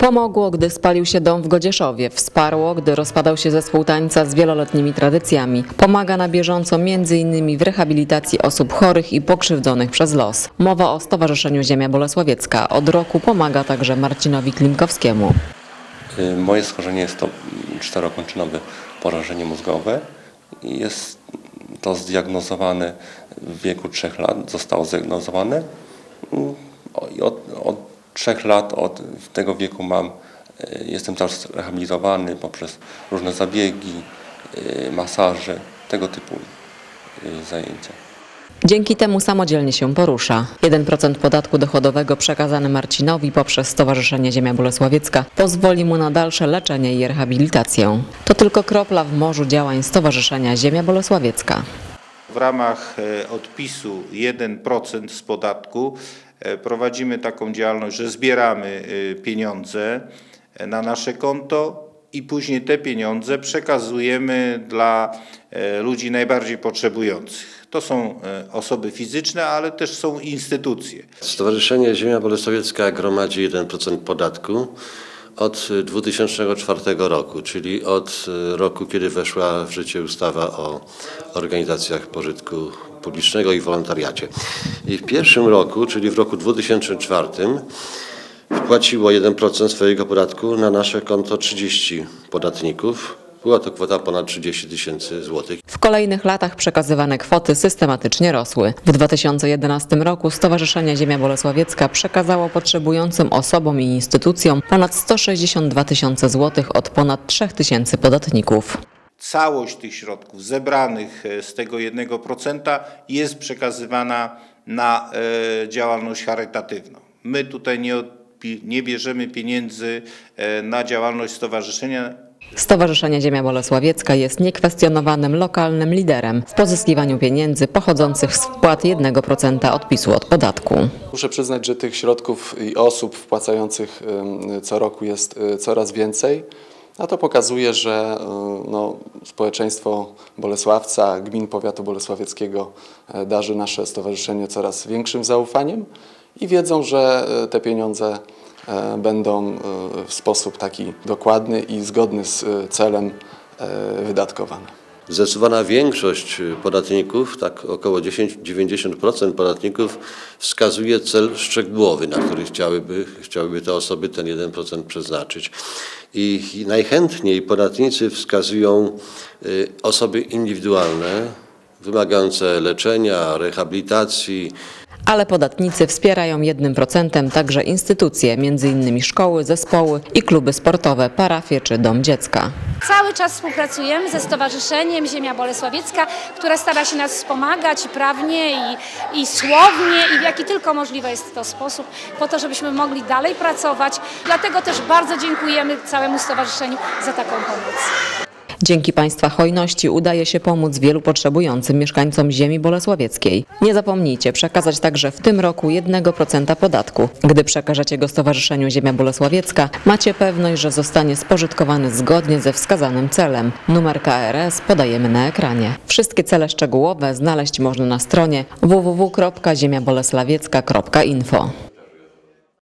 Pomogło, gdy spalił się dom w Godzieszowie, wsparło, gdy rozpadał się zespół tańca z wieloletnimi tradycjami. Pomaga na bieżąco m.in. w rehabilitacji osób chorych i pokrzywdzonych przez los. Mowa o Stowarzyszeniu Ziemia Bolesławiecka. Od roku pomaga także Marcinowi Klimkowskiemu. Y, Moje schorzenie jest to czterokończynowe porażenie mózgowe jest to zdiagnozowane w wieku 3 lat, zostało zdiagnozowane Mm, od, od 3 lat od tego wieku mam, y, jestem teraz rehabilitowany poprzez różne zabiegi, y, masaże, tego typu y, zajęcia. Dzięki temu samodzielnie się porusza. 1% podatku dochodowego przekazany Marcinowi poprzez Stowarzyszenie Ziemia Bolesławiecka pozwoli mu na dalsze leczenie i rehabilitację. To tylko kropla w morzu działań Stowarzyszenia Ziemia Bolesławiecka. W ramach e, odpisu 1% z podatku e, prowadzimy taką działalność, że zbieramy e, pieniądze na nasze konto i później te pieniądze przekazujemy dla ludzi najbardziej potrzebujących. To są osoby fizyczne, ale też są instytucje. Stowarzyszenie Ziemia Bolesławiecka gromadzi 1% podatku od 2004 roku, czyli od y, roku, kiedy weszła w życie ustawa o organizacjach pożytku publicznego i wolontariacie. I w pierwszym roku, czyli w roku 2004, wpłaciło 1% swojego podatku na nasze konto 30 podatników. Była to kwota ponad 30 tysięcy złotych. W kolejnych latach przekazywane kwoty systematycznie rosły. W 2011 roku Stowarzyszenie Ziemia Bolesławiecka przekazało potrzebującym osobom i instytucjom ponad 162 tysiące złotych od ponad 3 tysięcy podatników. Całość tych środków zebranych e, z tego 1% jest przekazywana na e, działalność charytatywną. My tutaj nie, nie bierzemy pieniędzy e, na działalność stowarzyszenia, Stowarzyszenie Ziemia Bolesławiecka jest niekwestionowanym lokalnym liderem w pozyskiwaniu pieniędzy pochodzących z wpłat 1% odpisu od podatku. Muszę przyznać, że tych środków i osób wpłacających co roku jest y, coraz więcej. A to pokazuje, że y, no, społeczeństwo Bolesławca, gmin powiatu bolesławieckiego e, darzy nasze stowarzyszenie coraz większym zaufaniem i wiedzą, że e, te pieniądze e, będą e, w sposób taki dokładny i zgodny z e, celem e, wydatkowane. Zdecydowana większość podatników, tak około 10, 90% podatników wskazuje cel szczegółowy, na który chciałyby, chciałyby te osoby ten 1% przeznaczyć. I najchętniej podatnicy wskazują osoby indywidualne, wymagające leczenia, rehabilitacji, Ale podatnicy wspierają 1% także instytucje, m.in. szkoły, zespoły i kluby sportowe, parafie czy dom dziecka. Cały czas współpracujemy ze Stowarzyszeniem Ziemia Bolesławiecka, które stara się nas wspomagać i prawnie, i, i słownie, i w jaki tylko możliwy jest to sposób, po to, żebyśmy mogli dalej pracować. Dlatego też bardzo dziękujemy całemu stowarzyszeniu za taką pomoc. Dzięki Państwa hojności udaje się pomóc wielu potrzebującym mieszkańcom ziemi bolesławieckiej. Nie zapomnijcie przekazać także w tym roku 1% podatku. Gdy przekażecie go Stowarzyszeniu Ziemia Bolesławiecka, macie pewność, że zostanie spożytkowany zgodnie ze wskazanym celem. Numer KRS podajemy na ekranie. Wszystkie cele szczegółowe znaleźć można na stronie www.ziemiabolesławiecka.info.